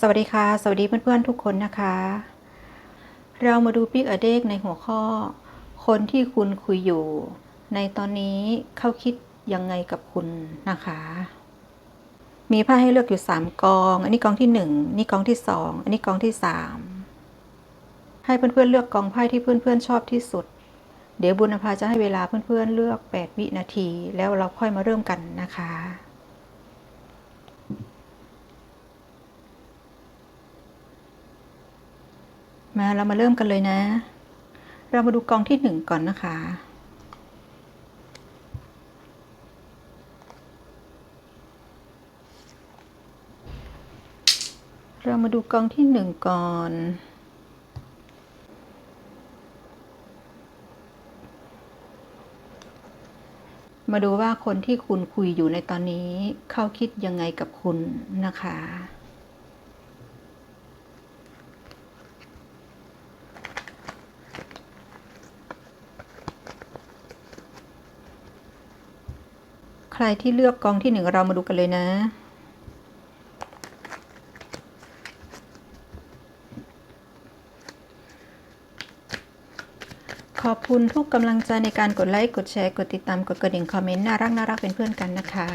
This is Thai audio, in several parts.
สวัสดีค่ะ สวัสดีเพื่อนๆทุกคนนะคะ เรามาดูปิกอเดกในหัวข้อ คนที่คุณคุยอยู่ ในตอนนี้เขาคิดยังไงกับคุณนะคะ มีไพ่ให้เลือกอยู่ 3 กอง อันนี้กองที่ 1 นี่กองที่ 2 อันนี้กองที่ 3 ให้เพื่อนๆเลือกกองไพ่ที่เพื่อนๆชอบที่สุด เดี๋ยวบุญภาจะให้เวลาเพื่อนๆเลือก 8 วินาที แล้วเราค่อยมาเริ่มกันนะคะ มาเรามาเริ่มกันเลยนะ เรามาดูกองที่หนึ่งก่อนนะคะ เรามาดูกองที่หนึ่งก่อนมาดูว่าคนที่คุณคุยอยู่ในตอนนี้ เขาคิดยังไงกับคุณนะคะ รที่เลือกกองที่หนึ่งเรามาดูกันเลยนะ ขอบคุณทุกกำลังใจในการกดไลค์ กดแชร์ กดติดตาม กดกระดิ่งคอมเมนต์ น่ารักน่ารักเป็นเพื่อนกันนะคะ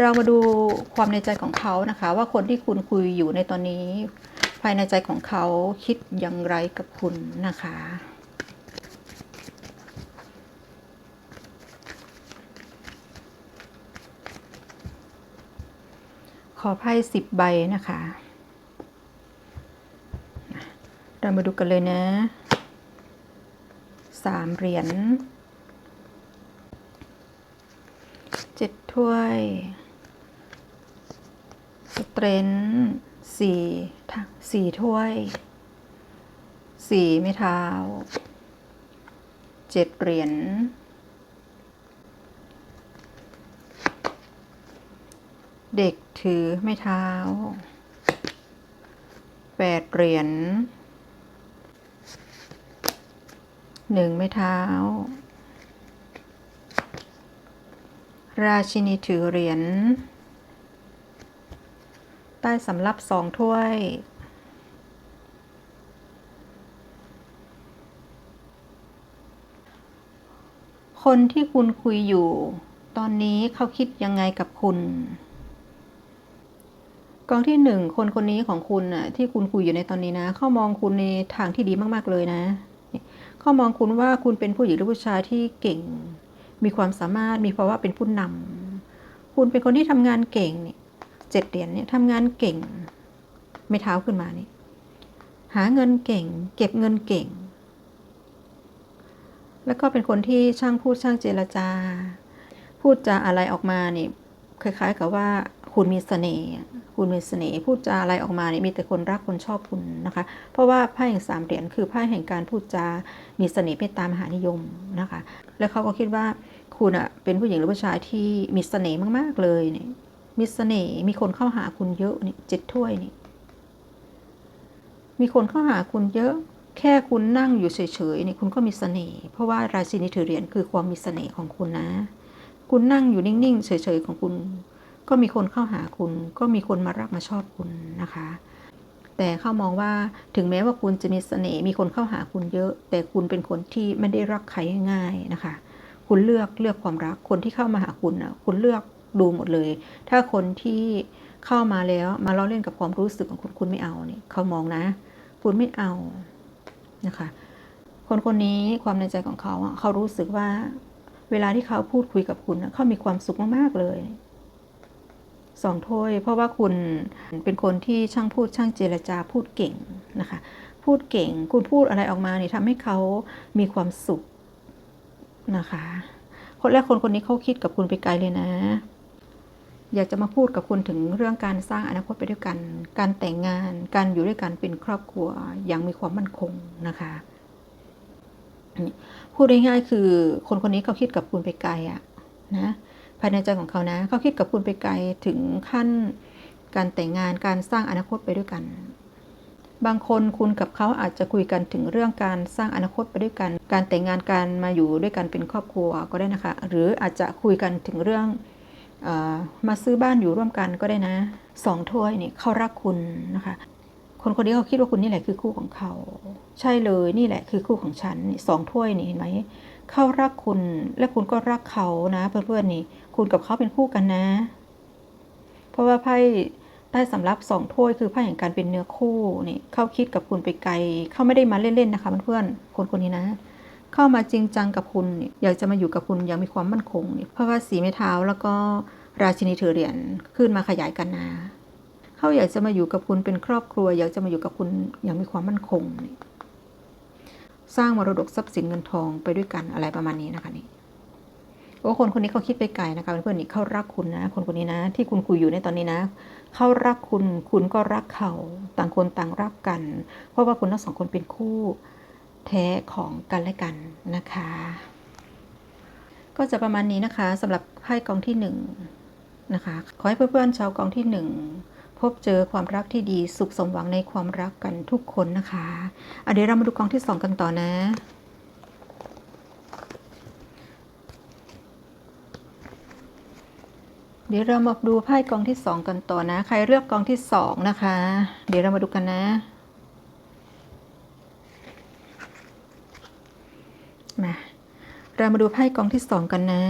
เรามาดูความในใจของเขานะคะ ว่าคนที่คุณคุยอยู่ในตอนนี้ ภายในใจของเขาคิดอย่างไรกับคุณนะคะ อไพ่สิบใบนะคะ เรามาดูกันเลยนะสามเหรียญเจ็ดถ้วย สเตรนท์สี่สี่ถ้วย สี่ไม้เท้าเจ็ดเหรียญ เด็กถือไม้เท้าแปดเหรียญหนึ่งไม้เท้า ราชินีถือเหรียญใต้สำรับสองถ้วย คนที่คุณคุยอยู่ ตอนนี้เขาคิดยังไงกับคุณ กองที่หนึ่งคนคนนี้ของคุณน่ะที่คุณคุยอยู่ในตอนนี้นะเขามองคุณในทางที่ดีมากๆเลยนะเขามองคุณว่าคุณเป็นผู้หญิงหรือผู้ชายที่เก่ง มีความสามารถมีภาวะเป็นผู้นำคุณเป็นคนที่ทำงานเก่งเนี่ยเจ็ดเหรียญเนี่ยทำงานเก่ง ไม่เท้าขึ้นมานี่หาเงินเก่ง เก็บเงินเก่ง แล้วก็เป็นคนที่ช่างพูดช่างเจรจา พูดจาอะไรออกมานี่คล้ายๆกับว่า คุณมีเสน่ห์คุณมีเสน่ห์พูดจาอะไรออกมาเนี่ยมีแต่คนรักคนชอบคุณนะคะ เพราะว่าไพ่แห่งสามเหรียญคือไพ่แห่งการพูดจา มีเสน่ห์เมตตามหานิยมนะคะ แล้วเขาก็คิดว่าคุณอะเป็นผู้หญิงหรือผู้ชายที่มีเสน่ห์มาก ๆ เลยเนี่ยมีเสน่ห์มีคนเข้าหาคุณเยอะนี่เจ็ดถ้วยนี่มีคนเข้าหาคุณเยอะ แค่คุณนั่งอยู่เฉยๆนี่คุณก็มีเสน่ห์เพราะว่าราชินีถือเหรียญคือความมีเสน่ห์ของคุณนะ คุณนั่งอยู่นิ่งๆเฉยๆของคุณ ก็มีคนเข้าหาคุณ ก็มีคนมารักมาชอบคุณนะคะ แต่เขามองว่าถึงแม้ว่าคุณจะมีเสน่ห์มีคนเข้าหาคุณเยอะ แต่คุณเป็นคนที่ไม่ได้รักใครง่ายนะคะ คุณเลือกเลือกความรักคนที่เข้ามาหาคุณนะคุณเลือกดูหมดเลย ถ้าคนที่เข้ามาแล้วมาล้อเล่นกับความรู้สึกของคุณคุณไม่เอาเนี่ยเขามองนะ คุณไม่เอานะคะ คนคนนี้ความในใจของเขาเขารู้สึกว่าเวลาที่เขาพูดคุยกับคุณเขามีความสุขมากๆเลย สองถ้วย เพราะว่าคุณเป็นคนที่ช่างพูดช่างเจรจาพูดเก่งนะคะ พูดเก่งคุณพูดอะไรออกมาเนี่ยทำให้เขามีความสุขนะคะ คนแรกคนคนนี้เขาคิดกับคุณไปไกลเลยนะ อยากจะมาพูดกับคุณถึงเรื่องการสร้างอนาคตไปด้วยกัน การแต่งงาน การอยู่ด้วยกันเป็นครอบครัวอย่างมีความมั่นคงนะคะพูดง่ายๆคือคนคนนี้เขาคิดกับคุณไปไกลอะนะ ภายในใจของเขานะ เขาคิดกับคุณไปไกลถึงขั้นการแต่งงานการสร้างอนาคตไปด้วยกัน บางคนคุณกับเขาอาจจะคุยกันถึงเรื่องการสร้างอนาคตไปด้วยกัน การแต่งงานการมาอยู่ด้วยกันเป็นครอบครัวก็ได้นะคะ หรืออาจจะคุยกันถึงเรื่องอ่อมาซื้อบ้านอยู่ร่วมกันก็ได้นะสองถ้วยนี่เขารักคุณนะคะ คนคนนี้เขาคิดว่าคุณนี่แหละคือคู่ของเขา ใช่เลยนี่แหละคือคู่ของฉันสองถ้วยนี่เห็นไหมเขารักคุณและคุณก็รักเขานะเพื่อนๆนี่ คุณกับเขาเป็นคู่กันนะ เพราะว่าไพ่ใต้สำรับสองถ้วยคือไพ่แห่งการเป็นเนื้อคู่นี่เขาคิดกับคุณไปไกลเขาไม่ได้มาเล่นๆนะคะเพื่อนๆคนคนนี้นะ เข้ามาจริงจังกับคุณอยากจะมาอยู่กับคุณอย่างมีความมั่นคงเพราะว่าสีไม้เท้าแล้วก็ราชินีถือเหรียญขึ้นมาขยายกันนะ เขาอยากจะมาอยู่กับคุณเป็นครอบครัว อยากจะมาอยู่กับคุณอย่างมีความมั่นคง สร้างมรดกทรัพย์สินเงินทองไปด้วยกันอะไรประมาณนี้นะคะนี่โอ้คนคนนี้เขาคิดไปไกลนะคะเพื่อนๆนี่เขารักคุณนะ คนคนนี้นะ ที่คุณคุยอยู่ในตอนนี้นะเขารักคุณคุณก็รักเขาต่างคนต่างรักกัน เพราะว่าคุณทั้งสองคนเป็นคู่แท้ของกันและกันนะคะ ก็จะประมาณนี้นะคะสำหรับไพ่กองที่หนึ่งนะคะ ขอให้เพื่อนๆชาวกองที่หนึ่ง บเจอความรักที่ดีสุขสมหวังในความรักกันทุกคนนะคะอะเดี๋ยวเรามาดูกองที่สองกันต่อนะเดี๋ยวเรามาดูไพ่กองที่สองกันต่อนะ ใครเลือกกองที่สองนะคะ เดี๋ยวเรามาดูกันนะ มา เรามาดูไพ่กองที่สองกันนะ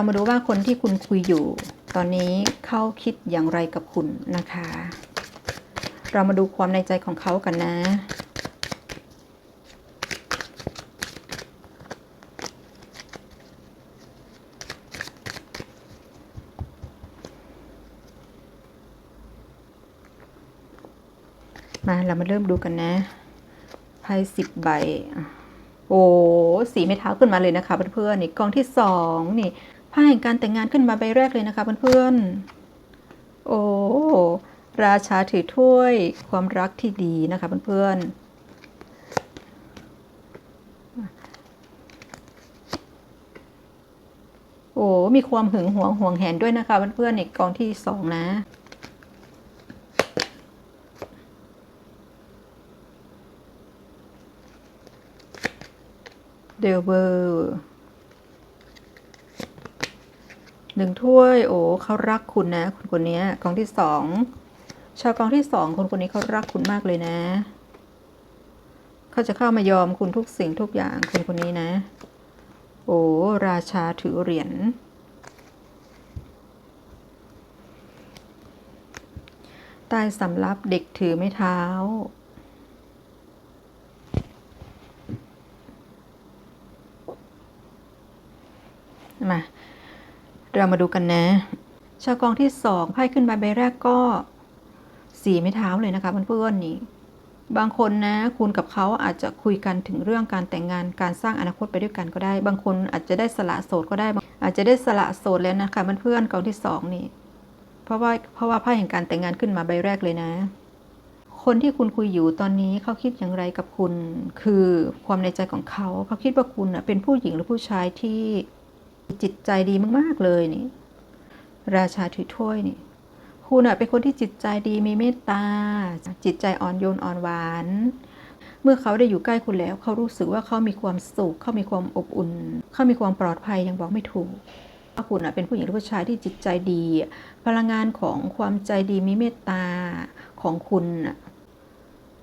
เรามาดูว่าคนที่คุณคุยอยู่ ตอนนี้เขาคิดอย่างไรกับคุณนะคะ เรามาดูความในใจของเขากันนะมาเรามาเริ่มดูกันนะไพ่สิบใบ โอ้สีไม้เท้าขึ้นมาเลยนะคะเพื่อนๆนี่กองที่สองนี่ ไพ่แห่งการแต่งงานขึ้นมาใบแรกเลยนะคะเพื่อนๆ โอ้ ราชาถือถ้วยความรักที่ดีนะคะเพื่อนๆโอ้ มีความหึงหวงห่วงแหนด้วยนะคะเพื่อนๆในกองที่สองนะ เดลเบอร์ หนึ่งถ้วย โอ้เขารักคุณนะคนคนนี้กองที่สองชาวกองที่สองคนคนนี้เขารักคุณมากเลยนะเขาจะเข้ามายอมคุณทุกสิ่งทุกอย่างคนคนนี้นะ โอ้ราชาถือเหรียญใต้สำรับเด็กถือไม้เท้า มา เรามาดูกันนะ ชาวกองที่สองไพ่ขึ้นมาใบแรกก็สีไม่เท้าเลยนะคะเพื่อนๆนี่ บางคนนะ คุณกับเขาอาจจะคุยกันถึงเรื่องการแต่งงานการสร้างอนาคตไปด้วยกันก็ได้ บางคนอาจจะได้สละโสดก็ได้ อาจจะได้สละโสดแล้วนะคะเพื่อนๆกองที่สองนี่ เพราะว่าเพราะว่าไพ่แห่งการแต่งงานขึ้นมาใบแรกเลยนะคนที่คุณคุยอยู่ตอนนี้เขาคิดอย่างไรกับคุณ คือความในใจของเขา เขาคิดว่าคุณเป็นผู้หญิงหรือผู้ชายที่ จิตใจดีมากๆเลยนี่ ราชาถือถ้วยนี่ คุณเป็นคนที่จิตใจดีมีเมตตา จิตใจอ่อนโยนอ่อนหวาน เมื่อเขาได้อยู่ใกล้คุณแล้ว เขารู้สึกว่าเขามีความสุขเขามีความอบอุ่น เขามีความปลอดภัยยังบอกไม่ถูกว่าคุณเป็นผู้หญิงหรือผู้ชายที่จิตใจดี พลังงานของความใจดีมีเมตตาของคุณน่ะ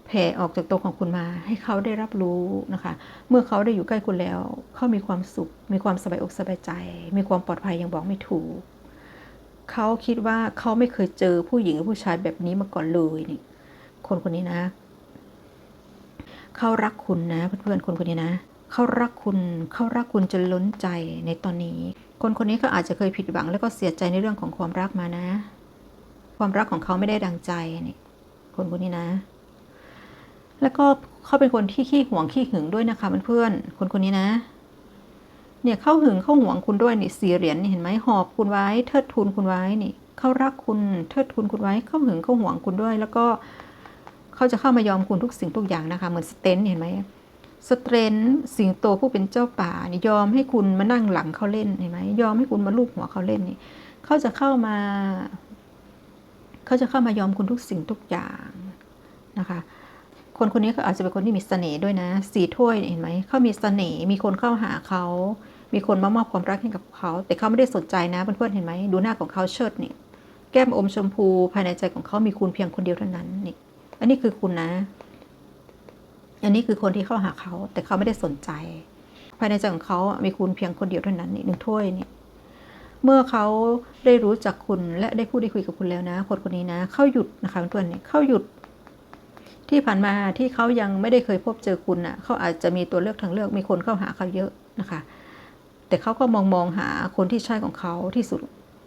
แผ่ออกจากตัวของคุณมา ให้เขาได้รับรู้นะคะ เมื่อเขาได้อยู่ใกล้คุณแล้ว เขามีความสุข มีความสบายอกสบายใจ มีความปลอดภัยยังบอกไม่ถูก เขาคิดว่าเขาไม่เคยเจอผู้หญิงหรือผู้ชายแบบนี้มาก่อนเลยนี่ คนคนนี้นะ เขารักคุณนะเพื่อนๆคนคนนี้นะ เขารักคุณ เขารักคุณจนล้นใจในตอนนี้ คนคนนี้เขาอาจจะเคยผิดหวัง แล้วก็เสียใจในเรื่องของความรักมานะ ความรักของเขาไม่ได้ดังใจนี่ คนคนนี้นะ แล้วก็เขาเป็นคนที่ขี้หวงขี้หึงด้วยนะคะเพื่อนๆคนคนนี้นะ เนี่ยเข้าหึงเข้าหวงคุณด้วยนี่สีเหรียญนี่เห็นไหมหอบคุณไว้ เทิดทูนคุณไว้นี่เขารักคุณเทิดทูนคุณไว้เข้าหึงเข้าหวงคุณด้วย แล้วก็เขาจะเข้ามายอมคุณทุกสิ่งทุกอย่างนะคะเหมือนสเตนเห็นไหมสเตนสิงโตผู้เป็นเจ้าป่านี่ยอมให้คุณมานั่งหลังเขาเล่นเห็นไหมยอมให้คุณมาลูบหัวเขาเล่นนี่เขาจะเข้ามา เขาจะเข้ามายอมคุณทุกสิ่งทุกอย่างนะคะ คนคนนี้เขาอาจจะเป็นคนที่มีเสน่ห์ด้วยนะ สีถ้วยเห็นไหมเขามีเสน่ห์มีคนเข้าหาเขามีคนมามอบความรักให้กับเขา แต่เขาไม่ได้สนใจนะเพื่อนๆเห็นไหมดูหน้าของเขาเชิดนี่แก้มอมชมพูภายในใจของเขามีคุณเพียงคนเดียวเท่านั้นนี่อันนี้คือคุณนะ อันนี้คือคนที่เข้าหาเขา แต่เขาไม่ได้สนใจ ภายในใจของเขามีคุณเพียงคนเดียวเท่านั้นนี่หนึ่งถ้วยนี่เมื่อเขาได้รู้จักคุณและได้พูดได้คุยกับคุณแล้วนะ คนคนนี้นะ เขาหยุดนะคะเพื่อนๆเนี่ยเขาหยุด ที่ผ่านมาที่เขายังไม่ได้เคยพบเจอคุณน่ะเขาอาจจะมีตัวเลือกทางเลือกมีคนเข้าหาเขาเยอะนะคะ แต่เขาก็มองมองหาคนที่ใช่ของเขาที่สุด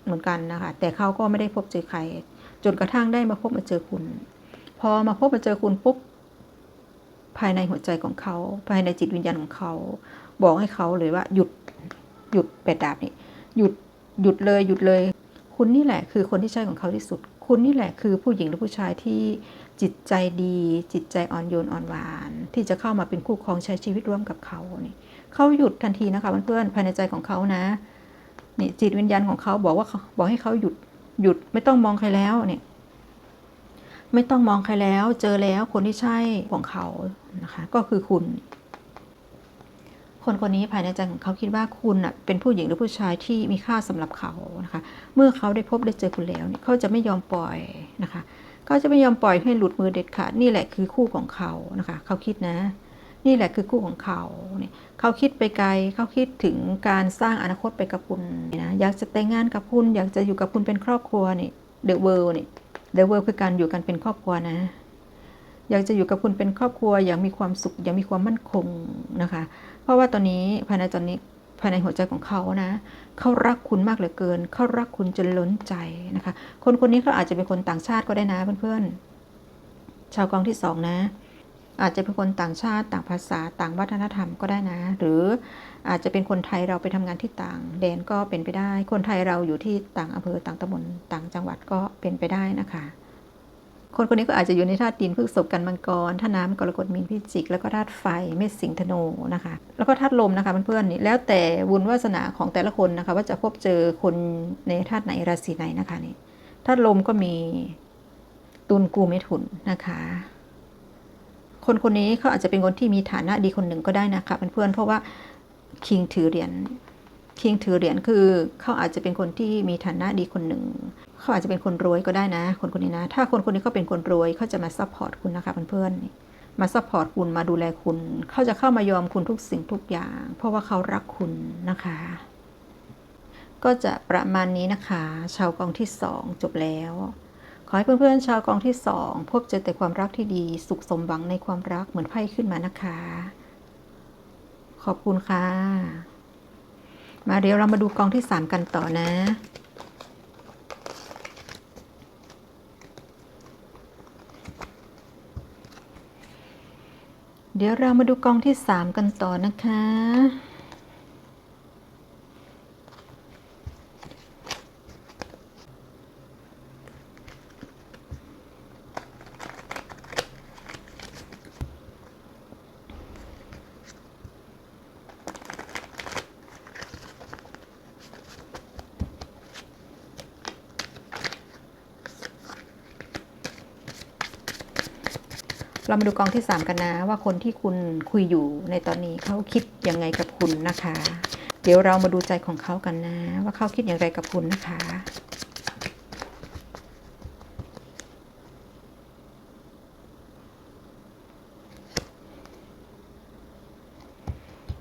เหมือนกันนะคะ แต่เขาก็ไม่ได้พบเจอใคร จนกระทั่งได้มาพบมาเจอคุณ พอมาพบมาเจอคุณปุ๊บภายในหัวใจของเขา ภายในจิตวิญญาณของเขา บอกให้เขาเลยว่าหยุดหยุดเป็ดดาบนี่หยุดหยุดเลยหยุดเลย คุณนี่แหละคือคนที่ใช่ของเขาที่สุด คุณนี่แหละคือผู้หญิงหรือผู้ชายที่ จิตใจดี จิตใจอ่อนโยนอ่อนหวาน ที่จะเข้ามาเป็นคู่ครองใช้ชีวิตร่วมกับเขาเนี่ยเขาหยุดทันทีนะคะเพื่อนๆภายในใจของเขานะนี่จิตวิญญาณของเขาบอกว่าบอกให้เขาหยุดหยุดไม่ต้องมองใครแล้วเนี่ยไม่ต้องมองใครแล้ว เจอแล้วคนที่ใช่ของเขานะคะก็คือคุณ คนคนนี้ภายในใจของเขาคิดว่าคุณน่ะเป็นผู้หญิงหรือผู้ชายที่มีค่าสำหรับเขานะคะ เมื่อเขาได้พบได้เจอคุณแล้วเนี่ยเขาจะไม่ยอมปล่อยนะคะ เขาจะไม่ยอมปล่อยให้หลุดมือเด็ดขาดนี่แหละคือคู่ของเขานะคะ เขาคิดนะ นี่แหละคือคู่ของเขาเนี่ยเขาคิดไปไกลเขาคิดถึงการสร้างอนาคตไปกับคุณนะอยากจะแต่งงานกับคุณอยากจะอยู่กับคุณเป็นครอบครัวนี่เดอะเวิลด์นี่เดอะเวิลด์คือการอยู่กันเป็นครอบครัวนะอยากจะอยู่กับคุณเป็นครอบครัวอย่างมีความสุขอย่างมีความมั่นคงนะคะ เพราะว่าตอนนี้ภายในตอนนี้ ภายในหัวใจของเขานะเขารักคุณมากเหลือเกินเขารักคุณจนล้นใจนะคะ คนคนนี้เขาอาจจะเป็นคนต่างชาติก็ได้นะเพื่อนๆชาวกองที่สองนะ อาจจะเป็นคนต่างชาติต่างภาษาต่างวัฒนธรรมก็ได้นะ หรืออาจจะเป็นคนไทยเราไปทำงานที่ต่างแดนก็เป็นไปได้ คนไทยเราอยู่ที่ต่างอำเภอต่างตำบลต่างจังหวัดก็เป็นไปได้นะคะ คนคนนี้ก็อาจจะอยู่ในธาตุดินพฤษภกันมังกรธาตุน้ำกรกฎมีนพิจิก แล้วก็ธาตุไฟเมษสิงธนูนะคะ แล้วก็ธาตุลมนะคะเพื่อนๆนี่แล้วแต่บุญวาสนาของแต่ละคนนะคะ ว่าจะพบเจอคนในธาตุไหนราศีไหนนะคะนี่ธาตุลมก็มีตุลกูเมถุนนะคะ คนคนนี้เขาอาจจะเป็นคนที่มีฐานะดีคนหนึ่งก็ได้นะคะเพื่อนๆเพราะว่าคิงถือเหรียญคิงถือเหรียญคือเขาอาจจะเป็นคนที่มีฐานะดีคนหนึ่ง เขาอาจจะเป็นคนรวยก็ได้นะ คนคนนี้นะ ถ้าคนคนนี้เขาเป็นคนรวยเขาจะมาซัพพอร์ตคุณนะคะเพื่อนๆมาซัพพอร์ตคุณมาดูแลคุณ เขาจะเข้ามายอมคุณทุกสิ่งทุกอย่าง เพราะว่าเขารักคุณนะคะ ก็จะประมาณนี้นะคะ ชาวกองที่สองจบแล้ว ขอให้เพื่อนๆชาวกองที่สองพบเจอแต่ความรักที่ดี สุขสมหวังในความรักเหมือนไพ่ขึ้นมานะคะ ขอบคุณค่ะมาเดี๋ยวเรามาดูกองที่สามกันต่อนะ เดี๋ยวเรามาดูกองที่สามกันต่อนะคะ เรามาดูกองที่ 3 กันนะ ว่าคนที่คุณคุยอยู่ในตอนนี้เขาคิดยังไงกับคุณนะคะ เดี๋ยวเรามาดูใจของเขากันนะ ว่าเขาคิดอย่างไรกับคุณนะคะ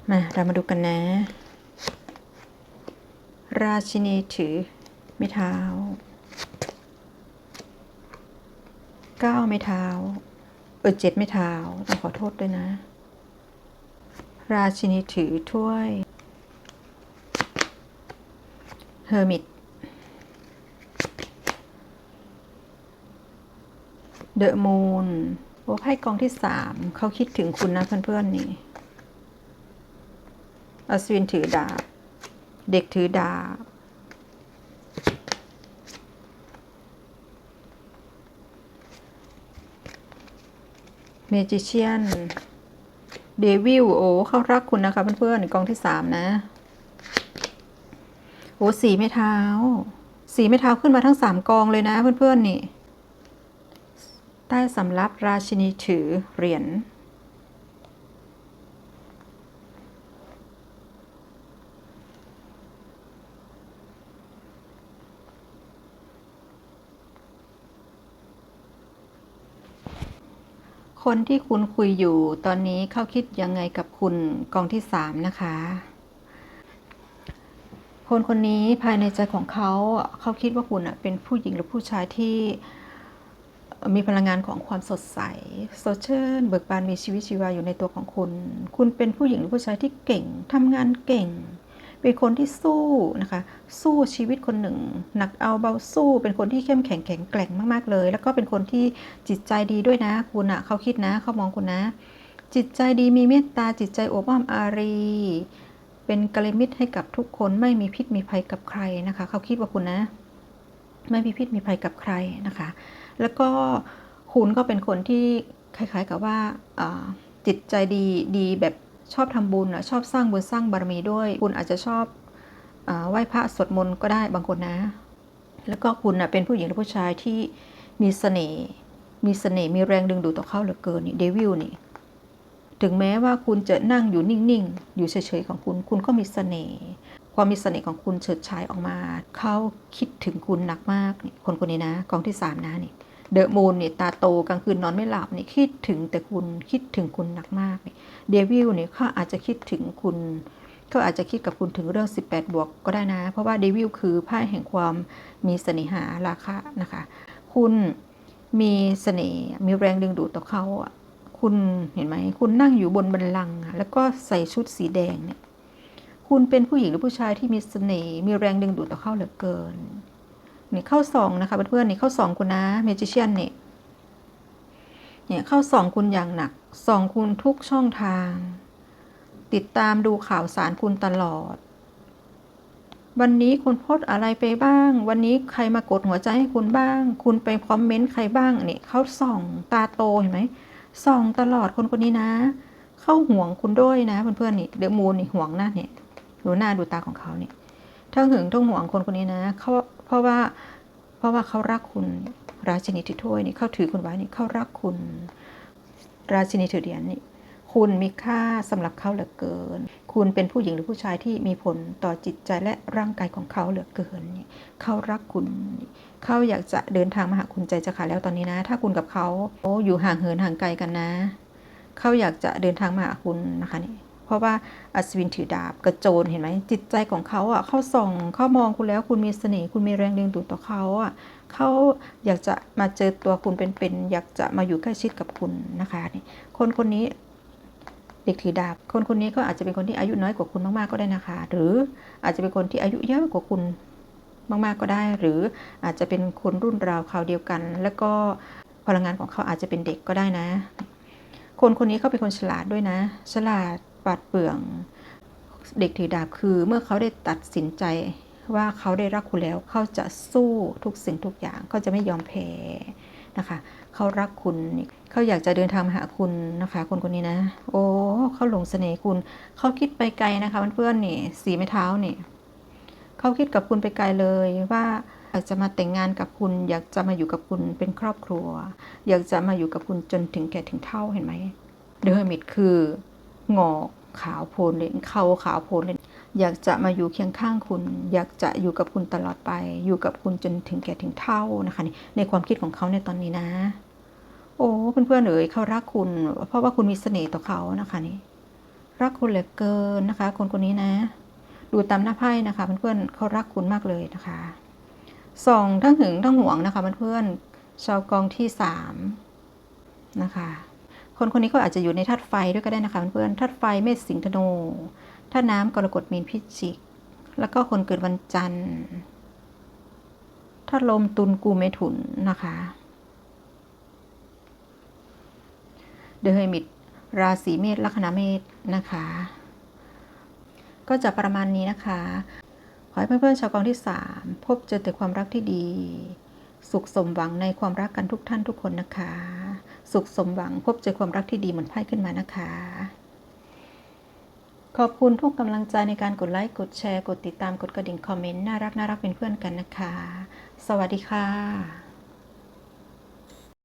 มาเรามาดูกันนะ ราชินีถือไม้เท้าเก้าไม้เท้า เออเจ็ดไม่เท้าต้องขอโทษด้วยนะ ราชินีถือถ้วย เฮอร์มิตเดอะมูนโอ้ไพ่กองที่สามเขาคิดถึงคุณนะเพื่อนๆนี่อัศวินถือดาบ เด็กถือดาบ เมจิเชียนเดวิลโอ้เขารักคุณนะคะเพื่อนๆกองที่สามนะ โอ้สีไม่เท้า สีไม่เท้าขึ้นมาทั้งสามกองเลยนะเพื่อนๆนี่ ใต้สำรับราชินีถือเหรียญ คนที่คุณคุยอยู่ตอนนี้เขาคิดยังไงกับคุณกองที่สามนะคะ คนคนนี้ภายในใจของเขาเขาคิดว่าคุณเป็นผู้หญิงหรือผู้ชายที่มีพลังงานของความสดใสสดชื่นเบิกบานมีชีวิตชีวาอยู่ในตัวของคุณ คุณเป็นผู้หญิงหรือผู้ชายที่เก่งทำงานเก่ง เป็นคนที่สู้นะคะ สู้ชีวิตคนหนึ่ง หนักเอาเบาสู้ เป็นคนที่เข้มแข็งแข็งแกร่งมากๆเลย แล้วก็เป็นคนที่จิตใจดีด้วยนะ คุณอะเขาคิดนะเขามองคุณนะ จิตใจดีมีเมตตาจิตใจโอบอ้อมอารี เป็นกลยาณมิตรให้กับทุกคนไม่มีพิษมีภัยกับใครนะคะ เขาคิดว่าคุณนะ ไม่มีพิษมีภัยกับใครนะคะ แล้วก็คุณก็เป็นคนที่คล้ายๆกับว่าจิตใจดีดีแบบ ชอบทำบุญชอบสร้างบุญสร้างบารมีด้วย คุณอาจจะชอบอไหว้พระสวดมนต์ก็ได้บางคนนะ แล้วก็คุณเป็นผู้หญิงหรือผู้ชายที่มีเสน่ห์มีเสน่ห์มีแรงดึงดูดต่อเขาเหลือเกินนี่เดวิลนี่ถึงแม้ว่าคุณจะนั่งอยู่นิ่งๆ อยู่เฉยๆ ของคุณ คุณก็มีเสน่ห์ ความมีเสน่ห์ของคุณเฉิดฉายออกมา เขาคิดถึงคุณหนักมากนี่คนคนนี้นะ กองที่สามนะนี่ เดอะมูนเนี่ยตาโตกลางคืนนอนไม่หลับเนี่ยคิดถึงแต่คุณคิดถึงคุณหนักมากนี่เดวิลเนี่ยเขาอาจจะคิดถึงคุณเขาอาจจะคิดกับคุณถึงเรื่อง 18 บวกก็ได้นะ เพราะว่าเดวิลคือไพ่แห่งความมีเสน่หาราคะนะคะ คุณมีเสน่ห์มีแรงดึงดูดต่อเขาอะคุณเห็นไหมคุณนั่งอยู่บนบันลังแล้วก็ใส่ชุดสีแดงเนี่ยคุณเป็นผู้หญิงหรือผู้ชายที่มีเสน่ห์มีแรงดึงดูดต่อเขาเหลือเกิน นี่เข้าสองนะคะเพื่อนๆนี่เข้าสองคุณนะเมจิเชียนเนี่ยเนี่ยเข้าสองคุณอย่างหนักสองคุณทุกช่องทาง ติดตามดูข่าวสารคุณตลอด วันนี้คุณโพสอะไรไปบ้าง วันนี้ใครมากดหัวใจให้คุณบ้าง คุณไปคอมเมนต์ใครบ้างเนี่ยเขาส่องตาโตเห็นไหมส่องตลอดคนคนนี้นะ เข้าห่วงคุณด้วยนะเพื่อนๆนี่เดอะมูนนี่ห่วงหน้าเนี่ยดูหน้าดูตาของเขาเนี่ยทั้งหึงทั้งห่วงคนคนนี้นะเขา เพราะว่าเพราะว่าเขารักคุณ ราชินีถือถ้วยนี่เขาถือคุณไว้นี่เขารักคุณ ราชินีถือเหรียญนี่คุณมีค่าสำหรับเขาเหลือเกิน คุณเป็นผู้หญิงหรือผู้ชายที่มีผลต่อจิตใจและร่างกายของเขาเหลือเกินนี่เขารักคุณ เขาอยากจะเดินทางมาหาคุณใจจะขาดแล้วตอนนี้นะ ถ้าคุณกับเขาโอ้อยู่ห่างเหินห่างไกลกันนะ เขาอยากจะเดินทางมาหาคุณนะคะนี่ เพราะว่าอัศวินถือดาบกระโจนเห็นไหมจิตใจของเขาอะเขาส่องเขามองคุณแล้วคุณมีเสน่ห์คุณมีแรงดึงดูดต่อเขาอะเขาอยากจะมาเจอตัวคุณเป็นๆอยากจะมาอยู่ใกล้ชิดกับคุณนะคะนี่คนคนนี้เด็กถือดาบ คนคนนี้ก็อาจจะเป็นคนที่อายุน้อยกว่าคุณมากๆก็ได้นะคะ หรืออาจจะเป็นคนที่อายุเยอะกว่าคุณมากๆก็ได้ หรืออาจจะเป็นคนรุ่นราวคราวเดียวกัน แล้วก็พลังงานของเขาอาจจะเป็นเด็กก็ได้นะ คนคนนี้เขาเป็นคนฉลาดด้วยนะ ฉลาด ปาดเปลือง เด็กถือดาบคือเมื่อเขาได้ตัดสินใจว่าเขาได้รักคุณแล้วเขาจะสู้ทุกสิ่งทุกอย่างเขาจะไม่ยอมแพ้นะคะเขารักคุณเขาอยากจะเดินทางมาหาคุณนะคะ คนคนนี้นะ โอ้เขาหลงเสน่ห์คุณเขาคิดไปไกลนะคะเพื่อนๆนี่สีไม้เท้านี่เขาคิดกับคุณไปไกลเลยว่าอยากจะมาแต่งงานกับคุณ อยากจะมาอยู่กับคุณเป็นครอบครัว อยากจะมาอยู่กับคุณจนถึงแก่ถึงเท่าเห็นไหมเดอะเฮอร์มิตคือ งอกขาวโพลนเลยเขาขาวโพลนเลยอยากจะมาอยู่เคียงข้างคุณ อยากจะอยู่กับคุณตลอดไป อยู่กับคุณจนถึงแก่ถึงเท่านะคะนี่ในความคิดของเขาในตอนนี้นะ โอ้เพื่อนๆเอ๋ยเขารักคุณ เพราะว่าคุณมีเสน่ห์ต่อเขานะคะนี่รักคุณเหลือเกินนะคะ คนคนนี้นะ ดูตามหน้าไพ่นะคะเพื่อนๆเขารักคุณมากเลยนะคะส่องทั้งหึงทั้งหวงนะคะเพื่อนๆชาวกองที่สามนะคะ คนคนนี้ก็อาจจะอยู่ในธาตุไฟด้วยก็ได้นะคะเพื่อนธาตุไฟเมษสิงห์ธนูธาตุน้ำกรกฎมีนพิจิก แล้วก็คนเกิดวันจันทร์ธาตุลมตุลกูเมถุนนะคะเดอะเฮมิตราศีเมษลัคนาเมษนะคะ ก็จะประมาณนี้นะคะ ขอให้เพื่อนๆชาวกองที่ 3 พบเจอแต่ความรักที่ดี สุขสมหวังในความรักกันทุกท่านทุกคนนะคะ สุขสมหวังพบเจอความรักที่ดีเหมือนไพ่ขึ้นมานะคะ ขอบคุณทุกกำลังใจในการกดไลค์กดแชร์ กดติดตามกดกระดิ่งคอมเมนต์น่ารักน่ารักเป็นเพื่อนกันนะคะ สวัสดีค่ะ